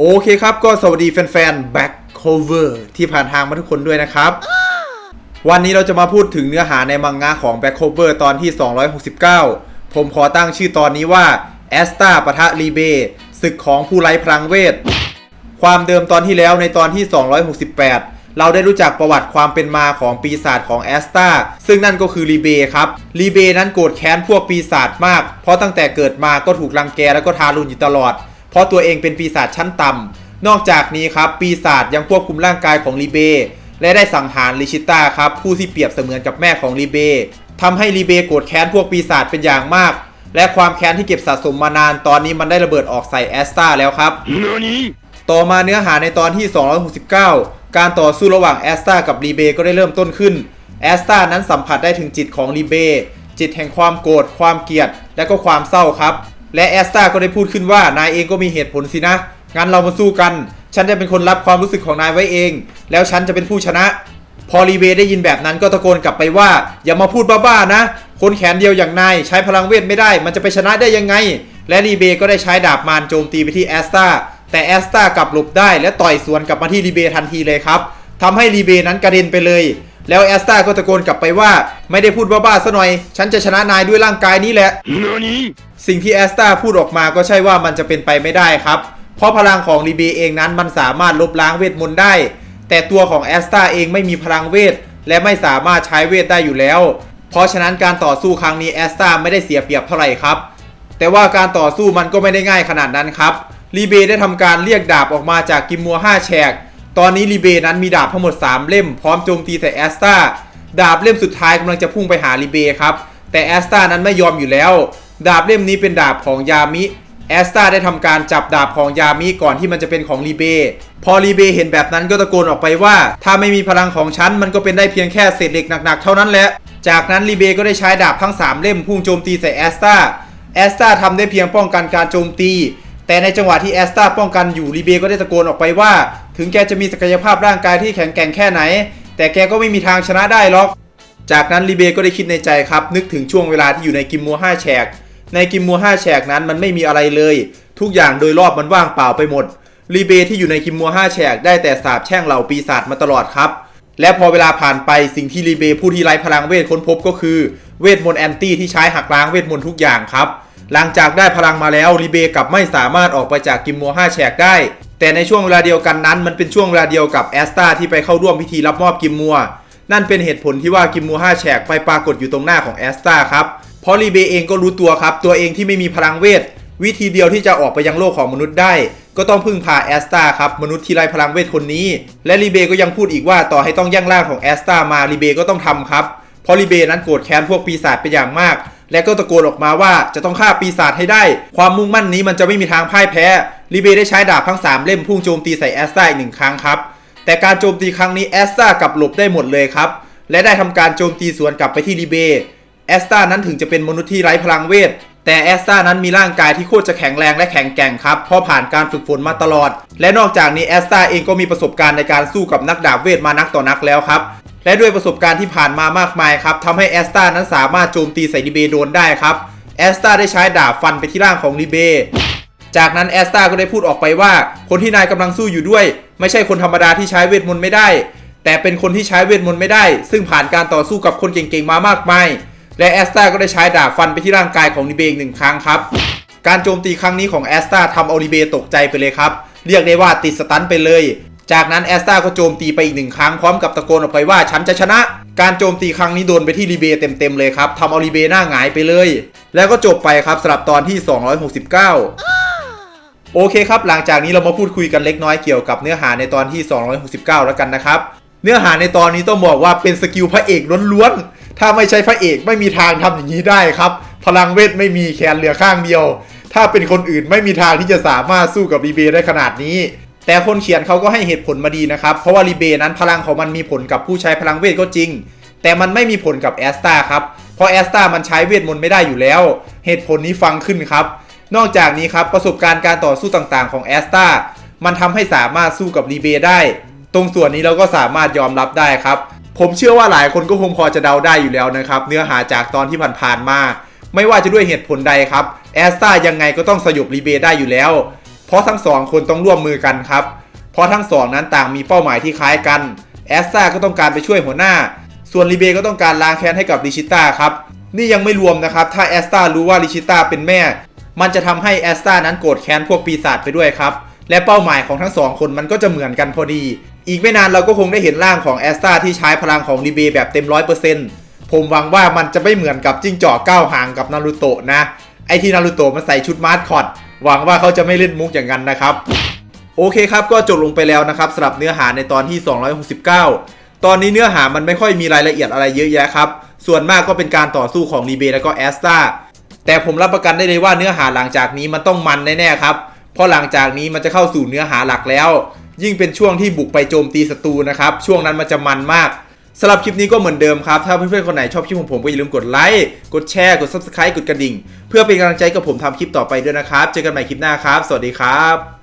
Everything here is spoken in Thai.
โอเคครับ ก็สวัสดีแฟนๆ Back Cover ที่ผ่านทางมาทุกคนด้วยนะครับ วันนี้เราจะมาพูดถึงเนื้อหาในมังงะของ Back Cover ตอนที่ 269 ผมขอตั้งชื่อตอนนี้ว่า a s t a ปะทะรีเบศึกของผู้ไร้พลังเวท ความเดิมตอนที่แล้วในตอนที่ 268 เราได้รู้จักประวัติความเป็นมาของปีศาจของแอสตาซึ่งนั่นก็คือรีเบครับรีเบนั้นโกรธแค้นพวกปีศาจมาก เพราะตั้งแต่เกิดมาก็ถูกรังแกแล้วก็ทารุณอยู่ตลอด ราะตัวเองเป็นปีศาจชั้นต่ำนอกจากนี้ครับปีศาจยังควบคุมร่างกายของรีเบและได้สังหารลิชิต้าครับผู้ที่เปรียบเสมือนกับแม่ของรีเบทำให้รีเบโกรธแค้นพวกปีศาจเป็นอย่างมาก และความแค้นที่เก็บสะสมมานานตอนนี้มันได้ระเบิดออกใส่แอสตาแล้วครับ何ต่อมาเนื้อหาในตอนที่ 269 การต่อสู้ระหว่างแอสตากับรีเบก็ได้เริ่มต้นขึ้นแอสตานั้นสัมผัสได้ถึงจิตของรีเบจิตแห่งความโกรธความเกลียด และก็ความเศร้าครับ และแอสตาก็ได้พูดขึ้นว่านายเองก็มีเหตุผลสินะ งั้นเรามาสู้กัน ฉันจะเป็นคนรับความรู้สึกของนายไว้เอง แล้วฉันจะเป็นผู้ชนะ พอรีเบได้ยินแบบนั้นก็ตะโกนกลับไปว่า อย่ามาพูดบ้าๆนะ คนแขนเดียวอย่างนายใช้พลังเวทไม่ได้ มันจะไปชนะได้ยังไง และรีเบก็ได้ใช้ดาบมารโจมตีไปที่แอสตาแต่แอสตากลับหลบได้และต่อยสวนกลับมาที่รีเบทันทีเลยครับทำให้รีเบนั้นกระเด็นไปเลย แล้วแอสตาก็ตะโกนกลับไปว่า ไม่ได้พูดบ้าๆซะหน่อย ฉันจะชนะนายด้วยร่างกายนี้แหละ สิ่งที่แอสตาพูดออกมาก็ใช่ว่ามันจะเป็นไปไม่ได้ครับ เพราะพลังของรีเบเองนั้นมันสามารถลบล้างเวทมนต์ได้ แต่ตัวของแอสตาเองไม่มีพลังเวท และไม่สามารถใช้เวทได้อยู่แล้ว เพราะฉะนั้นการต่อสู้ครั้งนี้แอสตาไม่ได้เสียเปรียบเท่าไหร่ครับ แต่ว่าการต่อสู้มันก็ไม่ได้ง่ายขนาดนั้นครับรีเบได้ทำการเรียกดาบออกมาจากกิมมัว5แฉก ตอนนี้รีเบนั้นมีดาบทั้งหมด 3 เล่มพร้อมโจมตีใส่แอสตาดาบเล่มสุดท้ายกำลังจะพุ่งไปหารีเบครับ แต่แอสตานั้นไม่ยอมอยู่แล้ว ดาบเล่มนี้เป็นดาบของยามิแอสตาได้ทำการจับดาบของยามิก่อนที่มันจะเป็นของรีเบพอรีเบเห็นแบบนั้นก็ตะโกนออกไปว่า ถ้าไม่มีพลังของฉัน มันก็เป็นได้เพียงแค่เศษเหล็กหนักๆ เท่านั้นแหละ จากนั้นรีเบก็ได้ใช้ดาบทั้ง 3 เล่มพุ่งโจมตีใส่แอสตาแอสตาทำได้เพียงป้องกันการโจมตี แต่ในจังหวะที่แอสตาป้องกันอยู่รีเบก็ได้ตะโกนออกไปว่า ถึงแกจะมีศักยภาพร่างกายที่แข็งแกร่งแค่ไหน แต่แกก็ไม่มีทางชนะได้หรอก จากนั้นรีเบก็ได้คิดในใจครับ นึกถึงช่วงเวลาที่อยู่ในกิมมัว5แฉก ในกิมมัว5แฉกนั้นมันไม่มีอะไรเลย ทุกอย่างโดยรอบมันว่างเปล่าไปหมดรีเบที่อยู่ในกิมมัว5แฉกได้แต่สาบแช่งเหล่าปีศาจมาตลอดครับ และพอเวลาผ่านไปสิ่งที่รีเบผู้ที่ไร้พลังเวทค้นพบก็คือเวทมนต์แอนตี้ที่ใช้หักล้างเวทมนต์ทุกอย่างครับ หลังจากได้พลังมาแล้วรีเบกลับไม่สามารถออกไปจากกิมมัว5แฉกได้ แต่ในช่วงเวลาเดียวกันนั้นมันเป็นช่วงเวลาเดียวกับแอสตาที่ไปเข้าร่วมพิธีรับมอบกิมมัวนั่นเป็นเหตุผลที่ว่ากิมมัว5แฉกไปปรากฏอยู่ตรงหน้าของแอสตาครับ เพราะรีเบเองก็รู้ตัวครับ ตัวเองที่ไม่มีพลังเวท วิธีเดียวที่จะออกไปยังโลกของมนุษย์ได้ ก็ต้องพึ่งพาแอสตาครับ มนุษย์ที่ไร้พลังเวทคนนี้ และรีเบก็ยังพูดอีกว่าต่อให้ต้องย่งร่างของแอสตามารีเบก็ต้องทำครับ เพราะรีเบนั้นโกรธแค้นพวกปีศาจเป็นอย่างมาก และก็ตะโกนออกมาว่าจะต้องฆ่าปีศาจให้ได้ ความมุ่งมั่นนี้มันจะไม่มีทางพ่ายแพ้รีเบได้ใช้ดาบทั้งสามเล่มพุ่งโจมตีใส่แอสตาอีกหนึ่งครั้งครับแต่การโจมตีครั้งนี้แอสตากลับหลบได้หมดเลยครับและได้ทำการโจมตีสวนกลับไปที่รีเบ แอสตานั้นถึงจะเป็นมนุษย์ที่ไร้พลังเวท แต่แอสตานั้นมีร่างกายที่โคตรจะแข็งแรงและแข็งแกร่งครับเพราะผ่านการฝึกฝนมาตลอด และนอกจากนี้แอสตาเองก็มีประสบการณ์ในการสู้กับนักดาบเวทมานักต่อนักแล้วครับและด้วยประสบการณ์ที่ผ่านมามากมายครับทำให้แอสตานั้นสามารถโจมตีใส่รีเบโดนได้ครับแอสตาได้ใช้ดาบฟันไปที่ร่างของรีเบจากนั้นแอสตาก็ได้พูดออกไปว่า คนที่นายกำลังสู้อยู่ด้วย ไม่ใช่คนธรรมดาที่ใช้เวทมนต์ไม่ได้ แต่เป็นคนที่ใช้เวทมนต์ไม่ได้ ซึ่งผ่านการต่อสู้กับคนเก่งๆมามากมาย และแอสตาก็ได้ใช้ดาบฟันไปที่ร่างกายของรีเบอีกหนึ่งครั้งครับ การโจมตีครั้งนี้ของแอสตาทำเอารีเบตกใจไปเลยครับ เรียกได้ว่าติดสตันไปเลย จากนั้นแอสตาก็โจมตีไปอีกหนึ่งครั้งพร้อมกับตะโกนออกไปว่าฉันจะชนะ การโจมตีครั้งนี้โดนไปที่รีเบเต็มๆเลยครับทำเอารีเบหน้าหงายไปเลย แล้วก็จบไปครับสำหรับตอนที่ 269โอเคครับ หลังจากนี้เรามาพูดคุยกันเล็กน้อยเกี่ยวกับเนื้อหาในตอนที่ 269 แล้วกันนะครับ เนื้อหาในตอนนี้ต้องบอกว่าเป็นสกิลพระเอกล้วนๆ ถ้าไม่ใช่พระเอกไม่มีทางทำอย่างนี้ได้ครับ พลังเวทไม่มีแขนเหลือข้างเดียว ถ้าเป็นคนอื่นไม่มีทางที่จะสามารถสู้กับรีเบได้ขนาดนี้ แต่คนเขียนเขาก็ให้เหตุผลมาดีนะครับ เพราะว่ารีเบนั้นพลังของมันมีผลกับผู้ใช้พลังเวทก็จริง แต่มันไม่มีผลกับแอสตาครับ เพราะแอสตามันใช้เวทมนต์ไม่ได้อยู่แล้ว เหตุผลนี้ฟังขึ้นครับ นอกจากนี้ครับประสบการณ์การต่อสู้ต่างๆ ของแอสตามันทำให้สามารถสู้กับรีเบได้ ตรงส่วนนี้เราก็สามารถยอมรับได้ครับ ผมเชื่อว่าหลายคนก็คงพอจะเดาได้อยู่แล้วนะครับ เนื้อหาจากตอนที่ผ่านๆมา ไม่ว่าจะด้วยเหตุผลใดครับแอสตายังไงก็ต้องสยบรีเบได้อยู่แล้ว เพราะทั้งสองคนต้องร่วมมือกันครับ เพราะทั้งสองนั้นต่างมีเป้าหมายที่คล้ายกันแอสตาก็ต้องการไปช่วยหัวหน้า ส่วนลีเบก็ต้องการล้างแค้นให้กับลิชิต้าครับนี่ยังไม่รวมนะครับ ถ้าแอสตารู้ว่าลิชิต้าเป็นแม่ มันจะทำให้แอสตานั้นโกรธแค้นพวกปีศาจไปด้วยครับ และเป้าหมายของทั้งสองคนมันก็จะเหมือนกันพอดี อีกไม่นานเราก็คงได้เห็นร่างของแอสตาที่ใช้พลังของลีเบแบบเต็มร้อยเปอร์เซ็นต์ผมหวังว่ามันจะไม่เหมือนกับจิ้งจอกก้าวหางกับนารูโตะนะ ไอที่นารูโตะมันใส่ชุดมาสคอตหวังว่าเขาจะไม่เล่นมุกอย่างนั้นนะครับ โอเคครับก็จบลงไปแล้วนะครับสำหรับเนื้อหาในตอนที่ 269 ตอนนี้เนื้อหามันไม่ค่อยมีรายละเอียดอะไรเยอะแยะครับ ส่วนมากก็เป็นการต่อสู้ของรีเบแล้วก็แอสตาแต่ผมรับประกันได้เลยว่าเนื้อหาหลังจากนี้มันต้องมันแน่ๆครับ เพราะหลังจากนี้มันจะเข้าสู่เนื้อหาหลักแล้ว ยิ่งเป็นช่วงที่บุกไปโจมตีศัตรูนะครับ ช่วงนั้นมันจะมันมากสำหรับคลิปนี้ก็เหมือนเดิมครับ ถ้าเพื่อนๆคนไหนชอบคลิปของผมก็อย่าลืมกดไลค์ กดแชร์ กด subscribe กดกระดิ่ง เพื่อเป็นกำลังใจกับผมทำคลิปต่อไปด้วยนะครับ เจอกันใหม่คลิปหน้าครับ สวัสดีครับ